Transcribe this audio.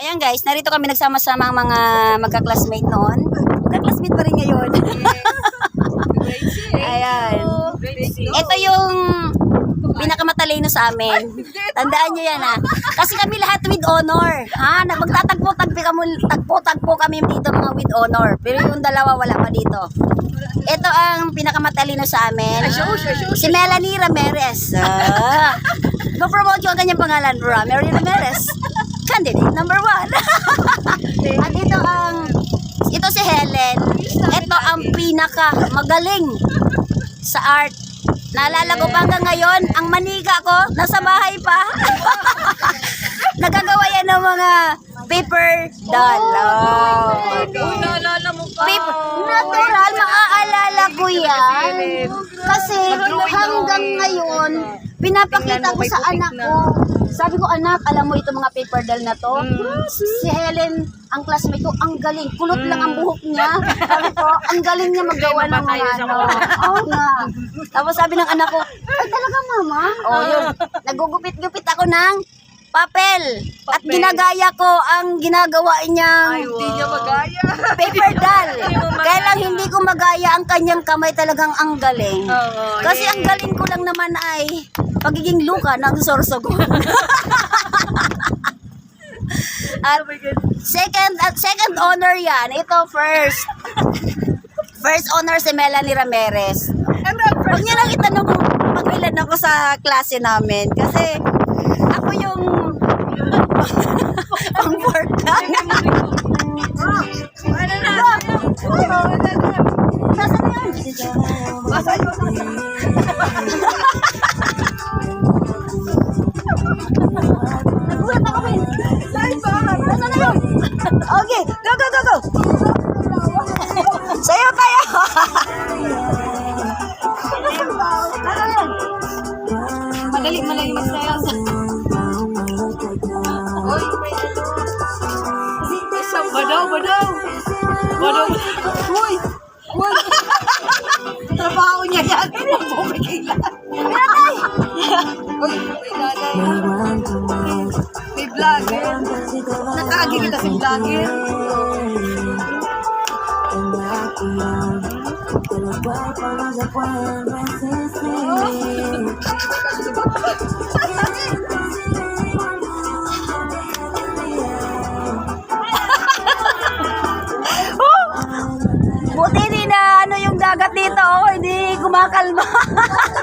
Ayan guys, narito kami nagsama-sama ang mga magka-classmate noon. Magka-classmate pa rin ngayon. Ayan. Ito yung pinakamatalino sa amin. Tandaan nyo yan ha. Kasi kami lahat with honor. Ha? Na- Magtatagpo-tagpo kami, tagpo-tagpo kami dito mga with honor. Pero yung dalawa wala pa dito. Ito ang pinakamatalino sa amin. Si Melanie Ramirez. Ah. Go-promote ko ang kanyang pangalan. Melanie Ramirez. Candidate number one. At ito ang ito si Helen. Ito ang pinaka magaling sa art. Naalala ko pa hanggang ngayon, ang manika ko, nasa bahay pa. Nagagawa yan ng mga paper doll. Oh. Naalala mo pa. Paper, natural, maaalala ko yan. Kasi hanggang ngayon, pinapakita ko sa anak ko. Sabi ko, anak, alam mo ito mga paper doll na to? Si Helen, ang classmate ko, ang galing. Kulot lang ang buhok niya. Sabi ko, ang galing niya magawa ng mga ano. Oo nga. Tapos sabi ng anak ko, ay talaga mama? Oh, yun. Nagugupit-gupit ako ng papel. At ginagaya ko ang ginagawa niyang Hindi niya magaya. paper doll. Kaya lang hindi ko magaya ang kanyang kamay talagang ang galing. Oo. Kasi ang galing ko lang naman ay pagiging luka ng sorsogon. at second at second honor yan. Ito first. First honor si Melanie Ramirez. Huwag niyo lang itanong kung pag-ilan ako sa klase namin. Kasi ako yung pang fourth lang. Ano na? Nasaan yan? Basa nyo. Okay, go, go, go, go. Sayo tayo. Madali, madali magsayaw sa... Oy, may ano. Badaw, badaw. Badaw. Uy! Uy! Trabaho niya yan. Magbumigilan. Nanay. Uy, may nanay vlogger. Nakaagi kita sa vlogger. oh! Buti din na ano yung dagat dito, oh, hindi kumakalma.